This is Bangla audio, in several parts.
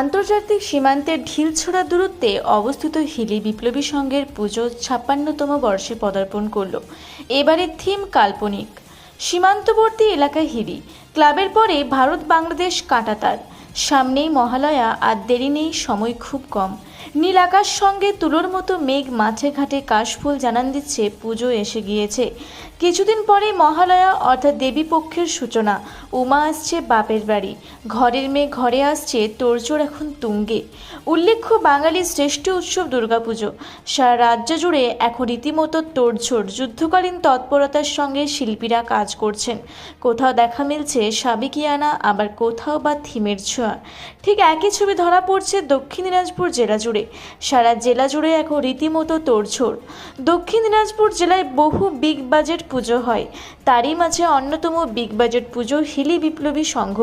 আন্তর্জাতিক সীমান্তের ঢিলছোড়া দূরত্বে অবস্থিত হিলি বিপ্লবী সংঘের পুজো ছাপ্পান্নতম বর্ষে পদার্পণ করল। এবারের থিম কাল্পনিক। সীমান্তবর্তী এলাকা হিলি। ক্লাবের পরে ভারত বাংলাদেশ কাঁটাতার। সামনেই মহালয়া আর দেরি নেই, সময় খুব কম। নীল আকাশ সঙ্গে তুলোর মতো মেঘ মাঠে ঘাটে কাশফুল জানান দিচ্ছে, পুজো এসে গিয়েছে। কিছুদিন পরে মহালয়া, অর্থাৎ দেবী পক্ষের সূচনা। উমা আসছে বাপের বাড়ি। ঘরের মেয়ে ঘরে আসছে, তোড়জোড় এখন তুঙ্গে। উল্লেখ্য বাঙালির শ্রেষ্ঠ উৎসব দুর্গাপুজো। সারা রাজ্য জুড়ে এখন রীতিমতো তোড়জোড়। যুদ্ধকালীন তৎপরতার সঙ্গে শিল্পীরা কাজ করছেন। কোথাও দেখা মিলছে সাবিকিয়ানা আবার কোথাও বা থিমের ছোঁয়া। ঠিক একই ছবি ধরা পড়ছে দক্ষিণ দিনাজপুর জেলা জুড়ে। সারা জেলা জুড়ে এখন রীতিমতো তোড়ঝোড়। দক্ষিণ দিনাজপুর জেলায় বহু বিগ বাজেট পুজো হয়। তারই মাঝে অন্যতম বিগ বাজেট পুজো হিলি বিপ্লবী সংঘ।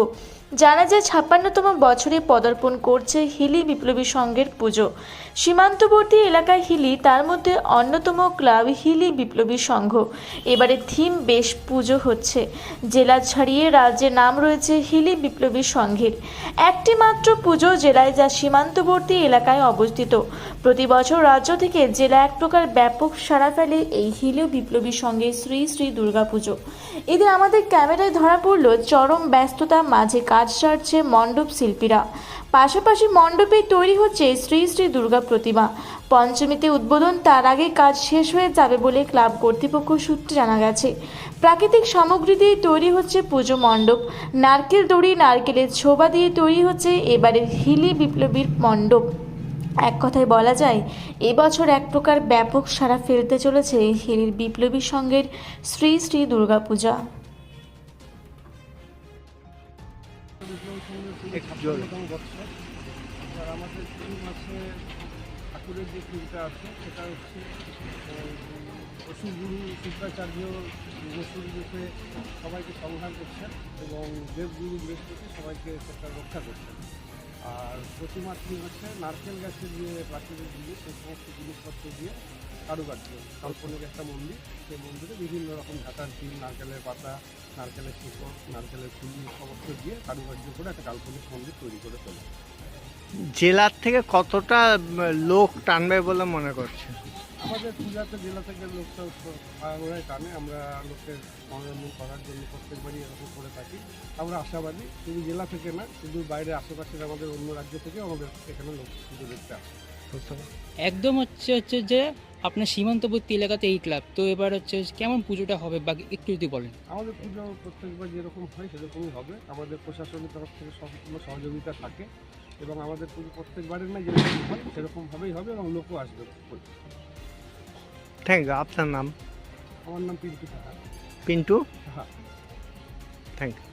জানা যায় ছাপ্পান্নতম বছরে পদার্পণ করছে হিলি বিপ্লবী সংঘের পুজো। সীমান্তবর্তী এলাকায় হিলি, তার মধ্যে অন্যতম ক্লাব হিলি বিপ্লবী সংঘ। এবারে থিম বেশ পুজো হচ্ছে। জেলা ছাড়িয়ে রাজ্যে নাম রয়েছে হিলি বিপ্লবী সংঘের। একটি মাত্র পুজো জেলায় যা সীমান্তবর্তী এলাকায় অবস্থিত। প্রতি বছর রাজ্য থেকে জেলা এক প্রকার ব্যাপক সাড়া ফেলে এই হিলি বিপ্লবী সংঘের শ্রী শ্রী দুর্গাপুজো এদিন আমাদের ক্যামেরায় ধরা পড়ল চরম ব্যস্ততা মাঝে কাজ সারছে মণ্ডপ শিল্পীরা। পাশাপাশি মণ্ডপে তৈরি হচ্ছে শ্রী শ্রী দুর্গা প্রতিমা। পঞ্চমীতে উদ্বোধন তার আগে কাজ শেষ হয়ে যাবে বলে ক্লাব কর্তৃপক্ষ সূত্রে জানা গেছে। প্রাকৃতিক সামগ্রী দিয়ে তৈরি হচ্ছে পুজো মণ্ডপ। নারকেল দড়ি, নারকেলের ছোবা দিয়ে তৈরি হচ্ছে এবারের হিলি বিপ্লবীর মণ্ডপ। এক কথায় বলা যায়, এবছর এক প্রকার ব্যাপক সারা ফেলতে চলেছে হিলির বিপ্লবী সংঘের শ্রী শ্রী দুর্গাপূজা। আমাদের থিম আছে ঠাকুরের যে থিমটা আছে, সেটা হচ্ছে অসুরগুরু শুক্রাচার্য বসুর রূপে সবাইকে সংহার করছেন এবং দেবগুরু বৃহস্পতি সবাইকে সেটা রক্ষা করছেন। আর প্রতিমার থিম হচ্ছে নারকেল গাছের যে প্রাকৃতিক জিনিস, সেই সমস্ত জিনিসপত্র দিয়ে কারুকার্য। কাল্পনিক একটা মন্দির। সেই মন্দিরে বিভিন্ন রকম ঢাকার থিম নারকেলের পাতা নারকেলের শিকড় নারকেলের ফুল সমস্ত দিয়ে কারুকার্য করে একটা কাল্পনিক মন্দির তৈরি করে তোলে। জেলার থেকে কতটা লোক টানবে বলে মনে করছে? আমাদের পূজাতে জেলা থেকে লোকটা ওরাই টানে। আমরা লোকের মনোরঞ্জন করার জন্য প্রত্যেকবারই এরকম করে থাকি। আমরা আশাবাদী শুধু জেলা থেকে না শুধু বাইরে আশেপাশের আমাদের অন্য রাজ্য থেকে আমাদের এখানে লোক পুজো দেখতে আসে। একদম হচ্ছে হচ্ছে যে আপনার সীমান্তবর্তী এলাকাতে এই ক্লাব তো এবার হচ্ছে কেমন পুজোটা হবে বা একটু যদি বলেন। আমাদের পুজো প্রত্যেকবার যেরকম হয় সেরকমই হবে। আমাদের প্রশাসনের তরফ থেকে সম্পূর্ণ সহযোগিতা থাকে এবং আমাদের পুজো প্রত্যেকবারের না যেরকম হয় সেরকমভাবেই হবে এবং লোকও আসবে। থ্যাংক ইউ আপনার নাম? আমার নাম পিন্টু পিন্টু? হ্যাঁ। থ্যাংক ইউ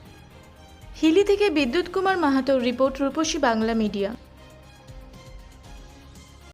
হিলি থেকে বিদ্যুৎ কুমার মাহাতোর রিপোর্ট রূপসী বাংলা মিডিয়া।